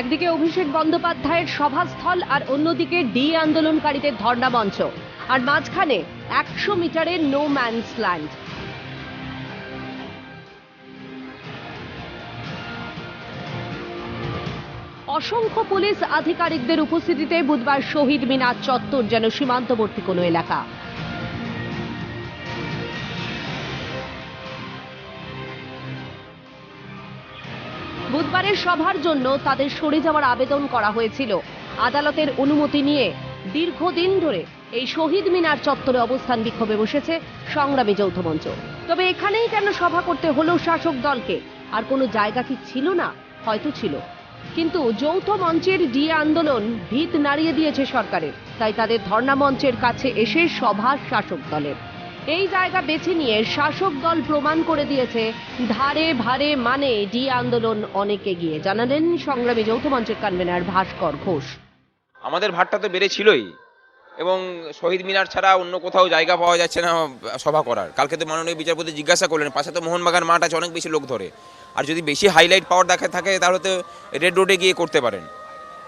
একদিকে অভিষেক বন্দ্যোপাধ্যায়ের সভাস্থল আর অন্যদিকে ডি আন্দোলনকারীদের ধর্ণা মঞ্চ। আর মাঝখানে একশো মিটারের নো ম্যানস ল্যান্ড অসংখ্য পুলিশ আধিকারিকদের উপস্থিতিতে বুধবার শহীদ মিনার চত্বর যেন সীমান্তবর্তী কোনো এলাকা। বুধবারের সভার জন্য তাদের সরে যাওয়ার আবেদন করা হয়েছিল। আদালতের অনুমতি নিয়ে দীর্ঘদিন ধরে এই শহীদ মিনার চত্বরে অবস্থান বিক্ষোভে বসেছে সংগ্রামী যৌথ মঞ্চ। তবে এখানেই কেন সভা করতে হলো শাসক দলকে? আর কোনো জায়গা কি ছিল না? হয়তো ছিল। কিন্তু যৌথ মঞ্চের ডিএ আন্দোলন ভিত নাড়িয়ে দিয়েছে সরকারের। তাই তাদের ধর্ণা মঞ্চের কাছে এসে সভা শাসক দলের। এই জায়গা বেছে নিয়ে শাসক দল প্রমাণ করে দিয়েছে, ধারে ভারে মানে ডি আন্দোলন অনেকে গিয়ে জানালেন সংগ্রামী যৌথ মঞ্চের কনভেনার ভাস্কর ঘোষ। আমাদের ভাটটা তো বেড়েছিলই এবং শহীদ মিনার ছাড়া অন্য কোথাও জায়গা পাওয়া যাচ্ছে না সভা করার। কালকে তো মাননীয় বিচারপতি জিজ্ঞাসা করলেন, পাশে তো মোহনবাগান মাঠ আছে, অনেক বেশি লোক ধরে। আর যদি বেশি হাইলাইট পাওয়ার দেখা থাকে, তাহলে তো রেড রোডে গিয়ে করতে পারেন।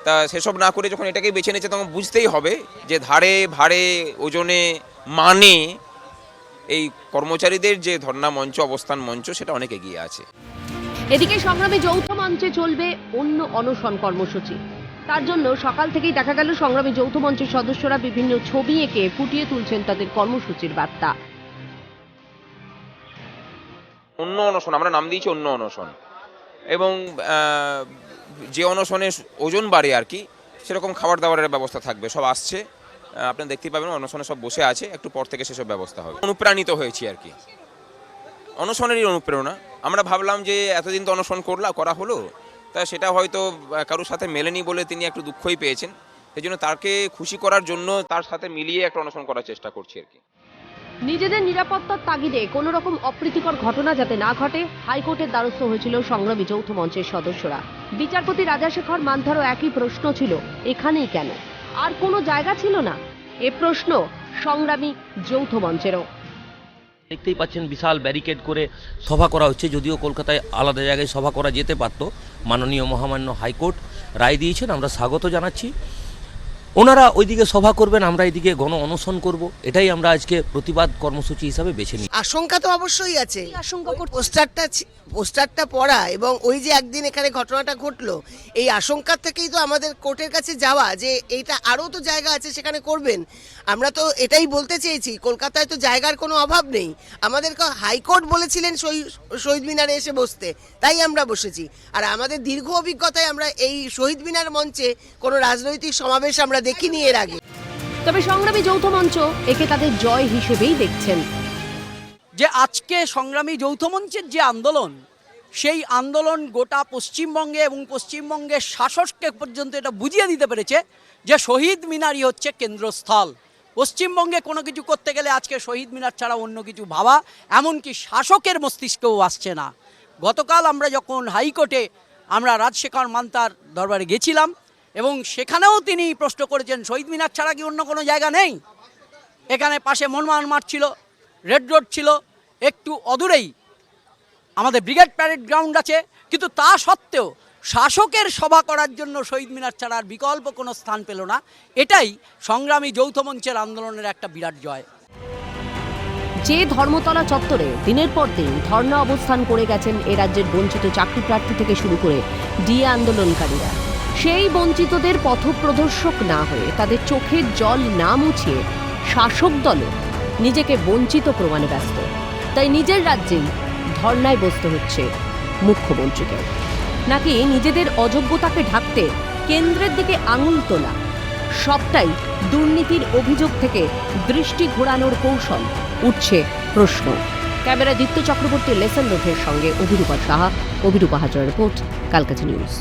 তা সেসব না করে যখন এটাকেই বেছে নিয়েছে তখন বুঝতেই হবে যে ধারে ভারে, ওজনে মানে এই কর্মচারীদের যে ধর্ণা মঞ্চ অবস্থান মঞ্চ সেটা অনেক এগিয়ে আছে। এদিকে সংগ্রামে যৌথ মঞ্চে চলবে অন্য অনশন কর্মসূচি। তার জন্য সকাল থেকেই দেখা গেল সংগ্রামী যৌথ মঞ্চের সদস্যরা বিভিন্ন ছবি এঁকে ফুটিয়ে তুলছেন তাদের কর্মসূচির বার্তা। অন্য অনশন আমরা নাম দিয়েছি অন্য অনশন। এবং যে অনশনের ওজন বাড়ে আর কি সেরকম খাবার দাবারের ব্যবস্থা থাকবে সব আসছে। আপনারা দেখতেই পাবেন অনশনে সব বসে আছে, একটু পর থেকে সেসব ব্যবস্থা হবে। অনুপ্রাণিত হয়েছি আর কি। অনশনেরই অনুপ্রেরণা। আমরা ভাবলাম যে এতদিন তো অনশন করলা করা হলো, তা সেটা হয়তো কারোর সাথে মেলেনি বলে তিনি একটু দুঃখই পেয়েছেন। সেই জন্য তাকে খুশি করার জন্য তার সাথে মিলিয়ে একটা অনশন করার চেষ্টা করছি আর কি। নিজেদের নিরাপত্তার তাগিদে কোনো রকম অপ্রীতিকর ঘটনা যাতে না ঘটে, হাইকোর্টের দ্বারস্থ হয়েছিল সংগ্রামী যৌথ মঞ্চের সদস্যরা। বিচারপতি রাজাশেখর মান্থারও একই প্রশ্ন ছিল, এখানেই কেন? আর কোনো জায়গা ছিল না? এ প্রশ্ন সংগ্রামী যৌথ মঞ্চেরও। দেখতেই পাচ্ছেন বিশাল ব্যারিকেড করে সভা করা হচ্ছে, যদিও কলকাতায় আলাদা জায়গায় সভা করা যেতে পারত। মাননীয় মহামান্য হাইকোর্ট রায় দিয়েছেন, আমরা স্বাগত জানাচ্ছি। ওনারা ওইদিকে সভা করবেন আমরা এদিকে গণ অনশন করব। এটাই আমরা আজকে প্রতিবাদ কর্মসূচি হিসাবে বেছে নিই। আশঙ্কা তো অবশ্যই আছে। আশঙ্কা পোস্টারটা পোস্টারটা পড়া এবং ওই যে একদিন এখানে ঘটনাটা ঘটলো এই আশঙ্কার থেকেই তো আমাদের কোর্টের কাছে যাওয়া যে এইটা আরও তো জায়গা আছে সেখানে করবেন। আমরা তো এটাই বলতে চেয়েছি কলকাতায় তো জায়গার কোনো অভাব নেই। আমাদেরকে হাইকোর্ট বলেছিলেন শহী- শহীদ মিনারে এসে বসতে তাই আমরা বসেছি। আর আমাদের দীর্ঘ অভিজ্ঞতায় আমরা এই শহীদ মিনার মঞ্চে কোনো রাজনৈতিক সমাবেশ আমরা দেখিনি এর আগে। তবে সংগ্রামী যৌথ মঞ্চ একে তাদের জয় হিসেবেই দেখছেন। যে আজকে সংগ্রামী যৌথ মঞ্চের যে আন্দোলন সেই আন্দোলন গোটা পশ্চিমবঙ্গে এবং পশ্চিমবঙ্গের শাসককে পর্যন্ত এটা বুঝিয়ে দিতে পেরেছে যে শহীদ মিনারই হচ্ছে কেন্দ্রস্থল। পশ্চিমবঙ্গে কোনো কিছু করতে গেলে আজকে শহীদ মিনার ছাড়া অন্য কিছু ভাবা এমনকি শাসকের মস্তিষ্কেও আসছে না। গতকাল আমরা যখন হাইকোর্টে আমরা রাজশেখর মান্তার দরবারে গেছিলাম এবং সেখানেও তিনি প্রশ্ন করেছেন, শহীদ মিনার ছাড়া কি অন্য কোনো জায়গা নেই? এখানে পাশে মনমান মাঠ ছিল, রেড রোড ছিল, একটু অদূরেই আমাদের ব্রিগেড প্যারেড গ্রাউন্ড আছে, কিন্তু তা সত্ত্বেও শাসকের সভা করার জন্য শহীদ মিনার ছাড়া আর বিকল্প কোনো স্থান পেল না। এটাই সংগ্রামী যৌথ মঞ্চের আন্দোলনের একটা বিরাট জয়। যে ধর্মতলা চত্বরে দিনের পর দিন ধর্ণা অবস্থান করে গেছেন এ রাজ্যের বঞ্চিত চাকরি প্রার্থী থেকে শুরু করে ডিএ আন্দোলনকারীরা। সেই বঞ্চিতদের পথপ্রদর্শক না হয়ে তাদের চোখের জল না মুছিয়ে শাসক দলও নিজেকে বঞ্চিত প্রমাণে ব্যস্ত। তাই নিজের রাজ্যেই ধর্নায় বসতে হচ্ছে মুখ্যমন্ত্রীকে নাকি নিজেদের অযোগ্যতাকে ঢাকতে কেন্দ্রের দিকে আঙুল তোলা সবটাই দুর্নীতির অভিযোগ থেকে দৃষ্টি ঘোরানোর কৌশল উঠছে প্রশ্ন। ক্যামেরা দীপ্ত চক্রবর্তী লেসন রোধের সঙ্গে অভিরূপা সাহা, অভিরূপা হাজার রিপোর্ট কালকাজি নিউজ।